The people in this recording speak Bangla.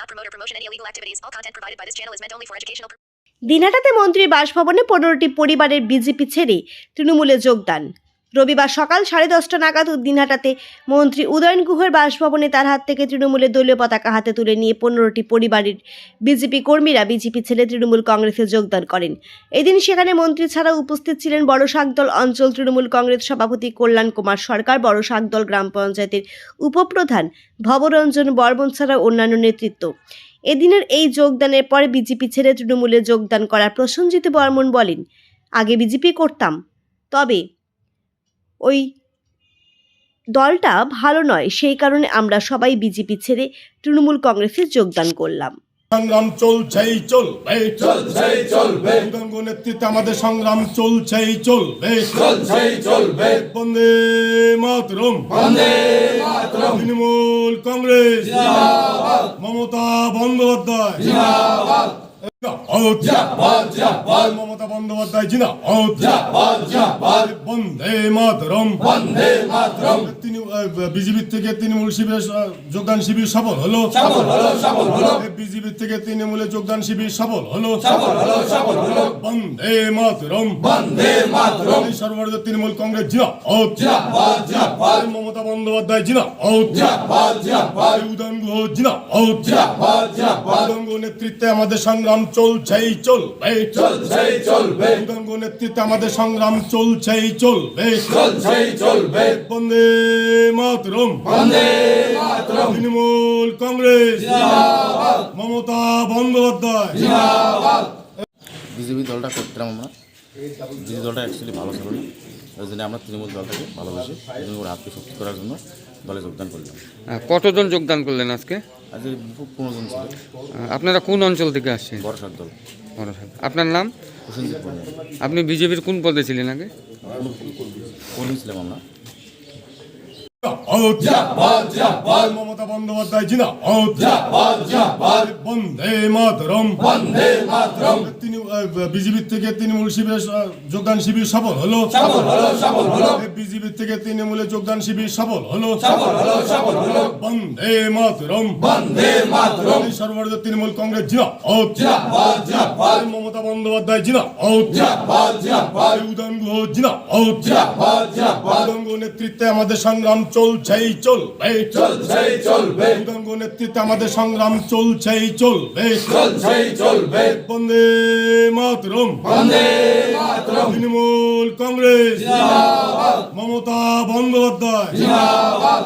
not promote or promotion any illegal activities. All content provided by this channel is meant only for educational. দিনহাটাতে মন্ত্রীর বাসভবনে পনেরোটি পরিবারের বিজেপি ছেড়ে তৃণমূলে যোগদান রবিবার সকাল সাড়ে দশটা নাগাদ দিনহাটাতে মন্ত্রী উদয়ন গুহের বাসভবনে তার হাত থেকে তৃণমূলের দলীয় পতাকা হাতে তুলে নিয়ে পনেরোটি পরিবারের বিজেপি কর্মীরা বিজেপি ছেড়ে তৃণমূল কংগ্রেসে যোগদান করেন। এদিন সেখানে মন্ত্রী ছাড়া উপস্থিত ছিলেন বড় শাকদল অঞ্চল তৃণমূল কংগ্রেস সভাপতি কল্যাণ কুমার সরকার, বড় শাকদল গ্রাম পঞ্চায়েতের উপপ্রধান ভবরঞ্জন বর্মন ছাড়াও অন্যান্য নেতৃত্ব। এদিনের এই যোগদানের পরে বিজেপি ছেড়ে তৃণমূলে যোগদান করা প্রসঞ্জিত বর্মন বলেন, আগে বিজেপি করতাম, তবে ওই দলটা ভালো নয়। সেই কারণে আমরা সবাই বিজেপি ছেড়ে তৃণমূল কংগ্রেসে যোগদান করলাম। সংগ্রাম চলছেই চলবে। চলছেই চলবে। উদঙ্গ নেতৃত্বে আমাদের সংগ্রাম চলছেই চলবে। চলছেই চলবে। বন্দে মাতরম। বন্দে মাতরম। তৃণমূল কংগ্রেস। মমতা বন্দ্যোপাধ্যায়। জিন্দাবাদ। জিন্দাবাদ। জিন্দাবাদ। জিন্দাবাদ মমতা বন্দ্যোপাধ্যায় জিন্দাবাদ। বন্দে মাতরম। বন্দে মাতরম। তিনি বিজেপি থেকে তৃণমূল শিবির আহ, যোগদান শিবির সফল হলো। সফল হলো সফল হলো। বিজেপি থেকে তৃণমূলে যোগদান শিবির সফল হলো। সফল হলো সফল হলো। বন্দে মাতরম। বন্দে মাতরম। সর্বভারতীয় তৃণমূল কংগ্রেস জিন্দাবাদ জিন্দাবাদ জিন্দাবাদ মমতা বন্দ্যোপাধ্যায় জিন্দাবাদ জিন্দাবাদ জিন্দাবাদ উদয়ন গুহ জিন্দাবাদ জিন্দাবাদ জিন্দাবাদ উদঙ্গ নেতৃত্বে আমাদের সংগ্রাম চলছেই চলবে। চলছেই চলবে। উদঙ্গ নেতৃত্বে আমাদের সংগ্রাম চলছেই চলবে। চলছেই চলবে। বন্দে মাতরম। বন্দে মাতরম। তৃণমূল কংগ্রেস। মমতা বন্দ্যোপাধ্যায়। জিন্দাবাদ। বিজেপি দলটা করতাম আমরা। বিজেপি দলটা অ্যাকচুয়ালি ভালো ছিল না। ওই জন্য আমরা তৃণমূল দলটাকে ভালোবাসি তৃণমূল হাতকে শক্তি করার জন্য দলে যোগদান করলাম। কতজন যোগদান করলেন আজকে? আজকে খুব পনেরো জন ছিল। আপনারা কোন অঞ্চল থেকে আসছেন? বর্ষার দল। আপনার নাম? আপনি বিজেপির কোন পদে ছিলেন আগে? কর্মী ছিলাম আমরা জিন্দাবাদ। জিন্দাবাদ জিন্দাবাদ মমতা বন্দ্যোপাধ্যায় জিন্দাবাদ জিন্দাবাদ জিন্দাবাদ বন্দে মাতরম। বন্দে মাতরম। তিনি থেকে তৃণমূল শিবির যোগদান শিবির সফল হলো। সফল হলো সফল হলো। থেকে তৃণমূলে যোগদান শিবির সফল হলো। সফল হলো সফল হলো। বন্দে মাতরম। বন্দে মাতরম। সর্বভারতীয় তৃণমূল কংগ্রেস জিন্দাবাদ জিন্দাবাদ জিন্দাবাদ মমতা বন্দ্যোপাধ্যায় জিন্দাবাদ জিন্দাবাদ জিন্দাবাদ উদয়ন গুহ জিন্দাবাদ জিন্দাবাদ জিন্দাবাদ উদঙ্গ নেতৃত্বে আমাদের সংগ্রাম চলছেই চলবে চলছেই চলবে উদঙ্গ নেতৃত্বে আমাদের সংগ্রাম চলছেই চলবে চলছেই চলবে বন্দে মাতরম। বন্দে মাতরম। তৃণমূল কংগ্রেস। জিন্দাবাদ। মমতা বন্দ্যোপাধ্যায়। জিন্দাবাদ।